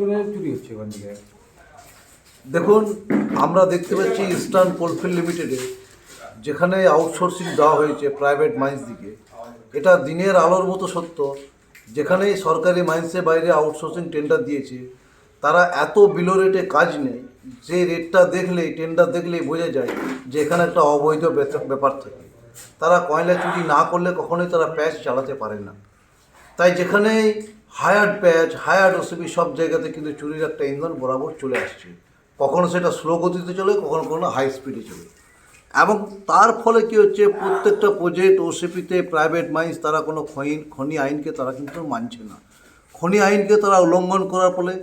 করে চুরি হচ্ছে ওখান থেকে? দেখুন আমরা দেখতে পাচ্ছি ইস্টার্ন কোলফিল্ড লিমিটেডে যেখানে আউটসোর্সিং দেওয়া হয়েছে প্রাইভেট মাইন্স দিকে। এটা দিনের আলোর মতো সত্য। যেখানে সরকারি মাইন্সের বাইরে আউটসোর্সিং টেন্ডার দিয়েছে তারা এত বিলো রেটে কাজ নেই। যে রেটটা দেখলেই টেন্ডার দেখলেই বোঝা যায় যে এখানে একটা অবৈধ ব্যাপার থাকে। তারা কয়লা চুরি না করলে কখনোই তারা প্যাচ চালাতে পারে না। তাই যেখানে হায়ার্ড প্যাচ হায়ার্ড ওসিবি সব জায়গাতে কিন্তু চুরির একটা ইন্ধন বরাবর চলে আসছে। কখনো সেটা স্লো গতিতে চলে, কখনো কখনো হাই স্পিডে চলে। এবং তার ফলে কি হচ্ছে, প্রত্যেকটা প্রজেক্ট ওসিপিতে প্রাইভেট মাইন্স তারা কোনো খনি খনি আইনকে তারা কিন্তু মানছে না। খনি আইনকে তারা উল্লঙ্ঘন করার ফলে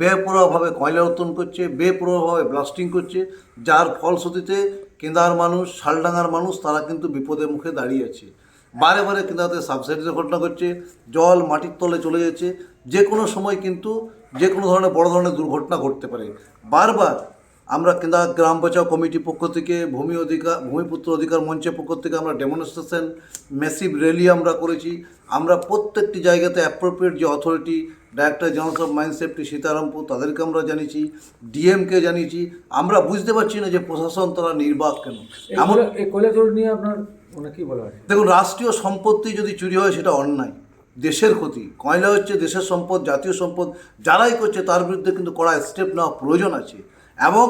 বেপরোয়াভাবে কয়লা উত্তোলন করছে, বেপরোয়াভাবে ব্লাস্টিং করছে, যার ফলশ্রুতিতে কেন্দার মানুষ শালডাঙ্গার মানুষ তারা কিন্তু বিপদের মুখে দাঁড়িয়ে আছে। বারে বারে কিন্তু তাদের সাবসাইডের ঘটনা ঘটছে জল মাটির তলে চলে যাচ্ছে যে কোনো সময় কিন্তু যে কোনো ধরনের বড় ধরনের দুর্ঘটনা ঘটতে পারে। বারবার আমরা কেন্দা গ্রাম বাঁচাও কমিটির পক্ষ থেকে ভূমি অধিকার ভূমিপুত্র অধিকার মঞ্চের পক্ষ থেকে আমরা ডেমনস্ট্রেশন মেসিভ র্যালি আমরা করেছি। আমরা প্রত্যেকটি জায়গাতে অ্যাপ্রোপ্রিয়েট যে authority director general of mines safety Sitarampur তাদেরকে আমরা জানিয়েছি ডিএমকে জানিয়েছি। আমরা বুঝতে পারছি না যে প্রশাসন তারা নির্বাক কেন। এমন কয়লা- এই নিয়ে আপনার দেখুন, রাষ্ট্রীয় সম্পত্তি যদি চুরি হয়, সেটা অন্যায়। দেশের ক্ষতি। কয়লা হচ্ছে দেশের সম্পদ, জাতীয় সম্পদ, যারাই করছে, তার বিরুদ্ধে কিন্তু কড়া স্টেপ নেওয়া প্রয়োজন আছে। এবং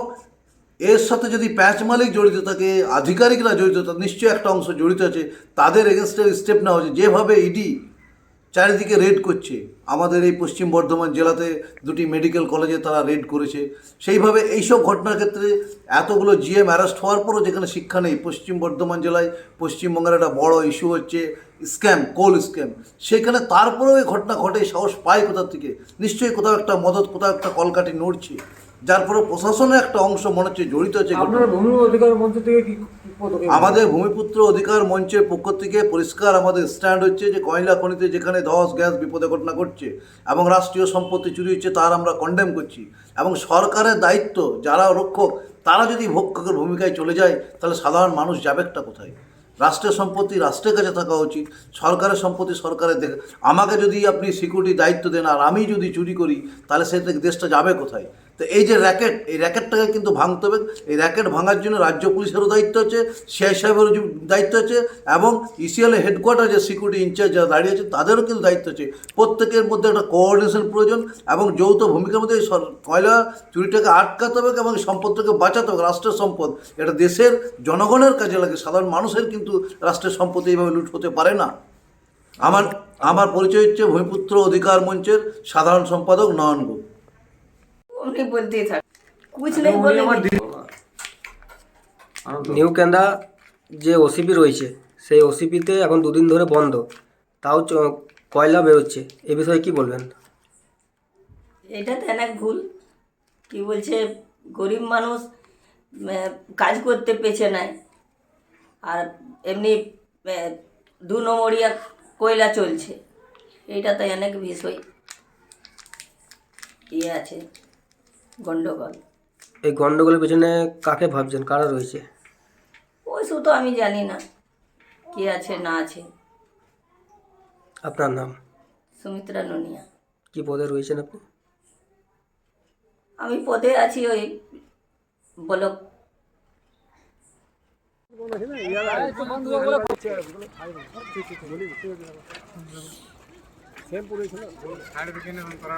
এর সাথে যদি প্যাচ মালিক জড়িত থাকে, আধিকারিকরা জড়িত থাকে, নিশ্চয়ই একটা অংশ জড়িত আছে, তাদের এগেনস্টে স্টেপ নেওয়া হচ্ছে যেভাবে ইডি চারিদিকে রেড করছে। আমাদের এই পশ্চিম বর্ধমান জেলাতে দুটি মেডিকেল কলেজে তারা রেড করেছে। সেইভাবে এইসব ঘটনার ক্ষেত্রে এতগুলো জিএম অ্যারেস্ট হওয়ার পরও যেখানে শিক্ষা নেই, পশ্চিম বর্ধমান জেলায় পশ্চিমবঙ্গের একটা বড় ইস্যু হচ্ছে স্ক্যাম কোল স্ক্যাম সেখানে তারপরেও এই ঘটনা ঘটে, সাহস পায় কোথার থেকে? নিশ্চয়ই কোথাও একটা মদত, কোথাও একটা কলকাঠি নড়ছে। যার পরে প্রশাসনের একটা অংশ মনে হচ্ছে জড়িত আছে। আমাদের ভূমিপুত্র অধিকার মঞ্চের পক্ষ থেকে পরিষ্কার আমাদের স্ট্যান্ড হচ্ছে যে কয়লা খনিতে যেখানে ধস গ্যাস বিপদে ঘটনা ঘটছে এবং রাষ্ট্রীয় সম্পত্তি চুরি হচ্ছে তার আমরা কন্ডেম করছি এবং সরকারের দায়িত্ব যারা রক্ষক তারা যদি ভক্ষকের ভূমিকায় চলে যায় তাহলে সাধারণ মানুষ যাবেটা কোথায়? রাষ্ট্রের সম্পত্তি রাষ্ট্রের কাছে থাকা উচিত সরকারের সম্পত্তি সরকারের দেখে। আমাকে যদি আপনি সিকিউরিটি দায়িত্ব দেন আর আমি যদি চুরি করি তাহলে সে দেশটা যাবে কোথায়? তো এই যে র্যাকেট এই র্যাকেটটাকে কিন্তু ভাঙতে হবে। এই র্যাকেট ভাঙার জন্য রাজ্য পুলিশেরও দায়িত্ব আছে, সিআই সাহেবেরও দায়িত্ব আছে এবং ইসিএল হেডকোয়ার্টার যে সিকিউরিটি ইনচার্জ যারা দাঁড়িয়ে আছে, তাদেরও কিন্তু দায়িত্ব আছে। প্রত্যেকের মধ্যে একটা কোঅর্ডিনেশন প্রয়োজন এবং যৌথ ভূমিকার মধ্যে এই কয়লা চুরিটাকে আটকাতে হবে এবং সম্পদটাকে বাঁচাতে হবে। রাষ্ট্রের সম্পদ, এটা দেশের জনগণের কাজে লাগে। সাধারণ মানুষের কিন্তু রাষ্ট্রের সম্পত্তি এইভাবে লুট হতে পারে না। আমার আমার পরিচয় হচ্ছে ভূমিপুত্র অধিকার মঞ্চের সাধারণ সম্পাদক নয়ন গুপ্ত। উনি বলতেই থাক কুছ নেই বলে নিউ কেন্দা যে ওসিপি রয়েছে সেই ওসিপিতে এখন দুদিন ধরে বন্ধ। তাও কয়লা বেরোচ্ছে এ বিষয়ে কি বলবেন? এটা তো অনেক ভুল। কি বলছে গরিব মানুষ কাজ করতে পেছে নেয় আর এমনি দু নম্বরিয়া কয়লা চলছে। এইটা তো অনেক বিষয়। ইয়ে আছে? গন্ডগোল। এই গন্ডগোলের পেছনে কাকে ভাবছেন? কারা রয়েছে? ওই তো আমি জানি না। কে আছে না আছে। আপনার নাম? সুমিত্রা নুনিয়া। কি পদে রয়েছেন আপনি? আমি পদে আছি ওই ব্লক। সেম পুরো ছিল সাড়ে দিকে করা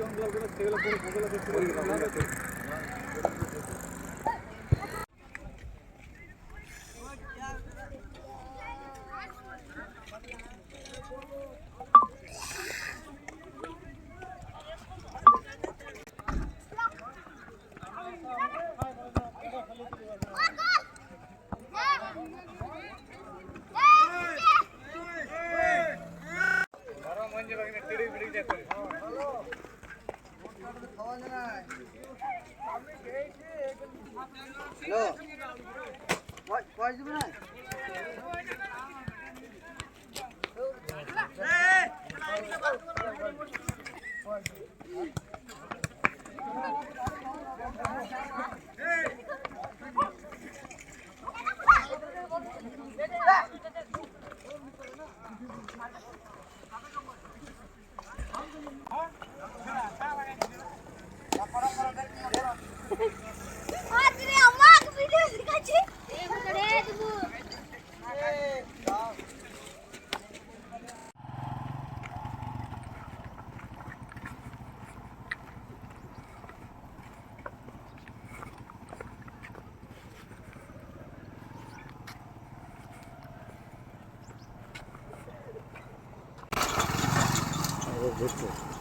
জঙ্গল সেগুলো হ্যালো পয়সা ঘটছে